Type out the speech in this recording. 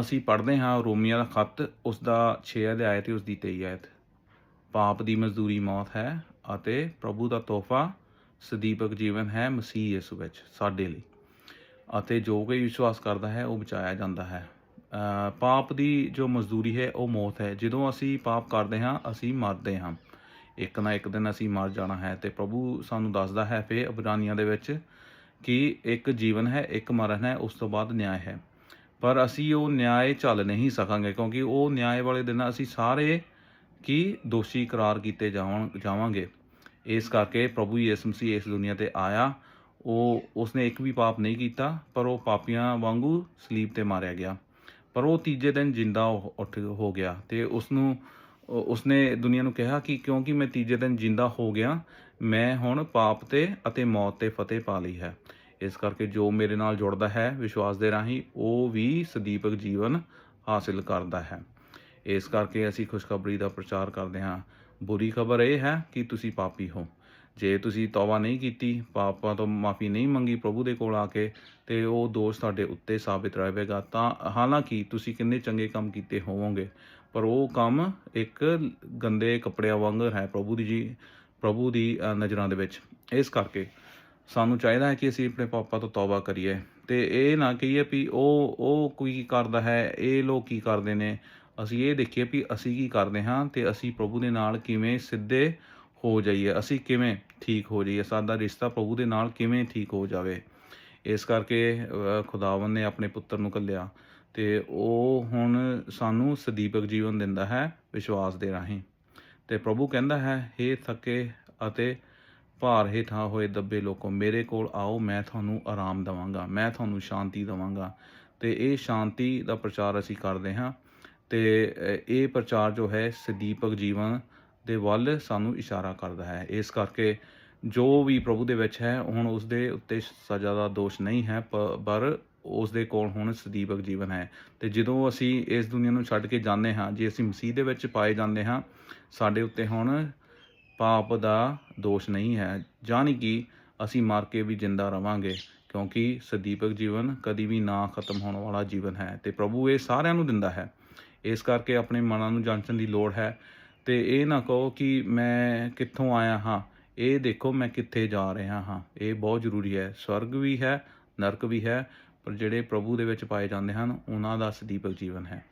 ਅਸੀਂ ਪੜ੍ਹਦੇ ਹਾਂ ਰੋਮੀਆਂ ਦਾ ਖੱਤ ਉਸ ਦਾ 6 ਅਧਿਆਇ ਤੇ ਉਸ ਦੀ 23 ਆਇਤ। ਪਾਪ ਦੀ ਮਜ਼ਦੂਰੀ ਮੌਤ ਹੈ ਅਤੇ ਪ੍ਰਭੂ ਦਾ ਤੋਹਫਾ ਸਦੀਪਕ ਜੀਵਨ ਹੈ ਮਸੀਹ ਯਿਸੂ ਵਿੱਚ, ਸਾਡੇ ਲਈ। ਅਤੇ ਜੋ ਕੋਈ ਵਿਸ਼ਵਾਸ ਕਰਦਾ ਹੈ, ਉਹ ਬਚਾਇਆ ਜਾਂਦਾ ਹੈ। ਪਾਪ ਦੀ ਜੋ ਮਜ਼ਦੂਰੀ ਹੈ, ਉਹ ਮੌਤ ਹੈ। ਜਦੋਂ ਅਸੀਂ ਪਾਪ ਕਰਦੇ ਹਾਂ, ਅਸੀਂ ਮਰਦੇ ਹਾਂ। ਇੱਕ ਨਾ ਇੱਕ ਦਿਨ ਅਸੀਂ ਮਰ ਜਾਣਾ ਹੈ ਤੇ ਪ੍ਰਭੂ ਸਾਨੂੰ ਦੱਸਦਾ ਹੈ ਫੇ ਅਬਰਾਨੀਆਂ ਦੇ ਵਿੱਚ, ਕਿ ਇੱਕ ਜੀਵਨ ਹੈ, ਇੱਕ ਮਰਨ ਹੈ, ਉਸ ਤੋਂ ਬਾਅਦ ਨਿਆਂ ਹੈ। ਪਰ ਅਸੀਂ ਉਹ ਨਿਆਂ ਝੱਲ ਨਹੀਂ ਸਕਾਂਗੇ, ਕਿਉਂਕਿ ਉਹ ਨਿਆਂ ਵਾਲੇ ਦਿਨ ਅਸੀਂ ਸਾਰੇ ਕੀ ਦੋਸ਼ੀ ਕਰਾਰ ਕੀਤੇ ਜਾਵਾਂ ਜਾਵਾਂਗੇ। ਇਸ ਕਰਕੇ ਪ੍ਰਭੂ ਯਿਸੂ ਮਸੀਹ ਇਸ ਦੁਨੀਆ ਤੇ ਆਇਆ। ਉਹ, ਉਸਨੇ ਇੱਕ ਵੀ ਪਾਪ ਨਹੀਂ ਕੀਤਾ, ਪਰ ਉਹ ਪਾਪੀਆਂ ਵਾਂਗੂ ਸਲੀਬ ਤੇ ਮਾਰਿਆ ਗਿਆ। ਪਰ ਉਹ ਤੀਜੇ ਦਿਨ ਜਿੰਦਾ ਉੱਠ ਹੋ ਗਿਆ ਤੇ ਉਸ ਨੂੰ ਉਸਨੇ ਦੁਨੀਆ ਨੂੰ ਕਿਹਾ ਕਿ ਕਿਉਂਕਿ ਮੈਂ ਤੀਜੇ ਦਿਨ ਜਿੰਦਾ ਹੋ ਗਿਆ, ਮੈਂ ਹੁਣ ਪਾਪ ਤੇ ਅਤੇ ਮੌਤ ਤੇ ਫਤਿਹ ਪਾ ਲਈ ਹੈ। ਇਸ ਕਰਕੇ ਜੋ ਮੇਰੇ ਨਾਲ ਜੁੜਦਾ ਹੈ ਵਿਸ਼ਵਾਸ ਦੇ ਰਾਹੀਂ, ਉਹ ਵੀ ਸਦੀਪਕ ਜੀਵਨ ਹਾਸਿਲ ਕਰਦਾ ਹੈ। ਇਸ ਕਰਕੇ ਅਸੀਂ ਖੁਸ਼ਖਬਰੀ ਦਾ ਪ੍ਰਚਾਰ ਕਰਦੇ ਹਾਂ। ਬੁਰੀ ਖਬਰ ਇਹ ਹੈ ਕਿ ਤੁਸੀਂ ਪਾਪੀ ਹੋ। ਜੇ ਤੁਸੀਂ ਤੌਬਾ ਨਹੀਂ ਕੀਤੀ, ਪਾਪਾਂ ਤੋਂ ਮਾਫੀ ਨਹੀਂ ਮੰਗੀ ਪ੍ਰਭੂ ਦੇ ਕੋਲ ਆ ਕੇ ਤੇ ਉਹ ਦੋਸ਼ ਤੁਹਾਡੇ ਉੱਤੇ ਸਾਬਿਤ ਰਹੇਗਾ, ਤਾਂ ਹਾਲਾਂਕਿ ਤੁਸੀਂ ਕਿੰਨੇ ਚੰਗੇ ਕੰਮ ਕੀਤੇ ਹੋਵੋਗੇ, ਪਰ ਉਹ ਕੰਮ ਇੱਕ ਗੰਦੇ ਕੱਪੜਿਆਂ ਵਾਂਗ ਹੈ ਪ੍ਰਭੂ ਦੀ ਜੀ, ਪ੍ਰਭੂ ਦੀ ਨਜ਼ਰਾਂ ਦੇ ਵਿੱਚ। ਇਸ ਕਰਕੇ ਸਾਨੂੰ ਚਾਹੀਦਾ ਹੈ ਕਿ ਅਸੀਂ ਆਪਣੇ ਪਾਪਾਂ ਤੋਂ ਤੌਬਾ ਕਰੀਏ। ਤੇ ਇਹ ਨਾ ਕਹੀਏ ਵੀ ਉਹ ਉਹ ਕੋਈ ਕਰਦਾ ਹੈ ਇਹ ਲੋਕ ਕੀ ਕਰਦੇ ਨੇ? ਅਸੀਂ ਇਹ ਦੇਖੀਏ ਵੀ ਅਸੀਂ ਕੀ ਕਰਦੇ ਹਾਂ ਤੇ ਅਸੀਂ ਪ੍ਰਭੂ ਦੇ ਨਾਲ ਕਿਵੇਂ ਸਿੱਧੇ ਹੋ ਜਾਈਏ ਅਸੀਂ ਕਿਵੇਂ ਠੀਕ ਹੋ ਜਾਈਏ ਸਾਡਾ ਰਿਸ਼ਤਾ ਪ੍ਰਭੂ ਦੇ ਨਾਲ ਕਿਵੇਂ ਠੀਕ ਹੋ ਜਾਵੇ। ਇਸ ਕਰਕੇ ਅ, ਖੁਦਾਵੰ ਨੇ ਆਪਣੇ ਪੁੱਤਰ ਨੂੰ ਕੱਲਿਆ ਤੇ ਉਹ ਹੁਣ ਸਾਨੂੰ ਸਦੀਪਕ ਜੀਵਨ ਦਿੰਦਾ ਹੈ ਵਿਸ਼ਵਾਸ ਦੇ ਰਾਹੀਂ। ਤੇ ਪ੍ਰਭੂ ਕਹਿੰਦਾ ਹੈ हे ਥੱਕੇ ਅਤੇ ਭਾਰ ਹੇਠਾਂ ਹੋਏ ਦੱਬੇ ਲੋਕੋ, ਮੇਰੇ ਕੋਲ ਆਓ, ਮੈਂ ਤੁਹਾਨੂੰ ਆਰਾਮ ਦਵਾਂਗਾ, ਮੈਂ ਤੁਹਾਨੂੰ ਸ਼ਾਂਤੀ ਦਵਾਂਗਾ। ਤੇ ਇਹ ਸ਼ਾਂਤੀ ਦਾ ਪ੍ਰਚਾਰ ਅਸੀਂ ਕਰਦੇ ਹਾਂ। ਤੇ ਇਹ ਪ੍ਰਚਾਰ ਜੋ ਹੈ, ਸਦੀਪਕ ਜੀਵਨ ਦੇ ਵੱਲ ਸਾਨੂੰ ਇਸ਼ਾਰਾ ਕਰਦਾ ਹੈ। ਇਸ ਕਰਕੇ ਜੋ ਵੀ ਪ੍ਰਭੂ ਦੇ ਵਿੱਚ ਹੈ, ਹੁਣ ਉਸ ਦੇ ਉੱਤੇ ਸਜ਼ਾ ਦਾ ਦੋਸ਼ ਨਹੀਂ ਹੈ, ਪ- ਪਰ ਉਸ ਦੇ ਕੋਲ ਹੁਣ ਸਦੀਪਕ ਜੀਵਨ ਹੈ। ਤੇ ਜਦੋਂ ਅਸੀਂ ਇਸ ਦੁਨੀਆ ਨੂੰ ਛੱਡ ਕੇ ਜਾਂਦੇ ਹਾਂ, ਜੇ ਅਸੀਂ ਮਸੀਹ ਦੇ ਵਿੱਚ ਪਾਏ ਜਾਂਦੇ ਹਾਂ, ਸਾਡੇ ਉੱਤੇ ਹੁਣ ਪਾਪ ਦਾ ਦੋਸ਼ ਨਹੀਂ ਹੈ। ਜਾਣੀ ਕਿ ਅਸੀਂ ਮਰ ਕੇ ਵੀ ਜਿੰਦਾ ਰਵਾਂਗੇ, ਕਿਉਂਕਿ ਸਦੀਪਕ ਜੀਵਨ ਕਦੀ ਵੀ ਨਾ ਖਤਮ ਹੋਣ ਵਾਲਾ ਜੀਵਨ ਹੈ ਤੇ ਪ੍ਰਭੂ ਇਹ ਸਾਰਿਆਂ ਨੂੰ ਦਿੰਦਾ ਹੈ। ਇਸ ਕਰਕੇ ਆਪਣੇ ਮਨਾਂ ਨੂੰ ਜਾਂਚਣ ਦੀ ਲੋੜ ਹੈ ਤੇ ਇਹ ਨਾ ਕਹੋ ਕਿ ਮੈਂ ਕਿੱਥੋਂ ਆਇਆ ਹਾਂ, ਇਹ ਦੇਖੋ ਮੈਂ ਕਿੱਥੇ ਜਾ ਰਿਹਾ ਹਾਂ। ਇਹ ਬਹੁਤ ਜ਼ਰੂਰੀ ਹੈ। ਸਵਰਗ ਵੀ ਹੈ, ਨਰਕ ਵੀ ਹੈ, ਪਰ ਜਿਹੜੇ ਪ੍ਰਭੂ ਦੇ ਵਿੱਚ ਪਾਏ ਜਾਂਦੇ ਹਨ, ਉਹਨਾਂ ਦਾ ਸਦੀਪਕ ਜੀਵਨ ਹੈ।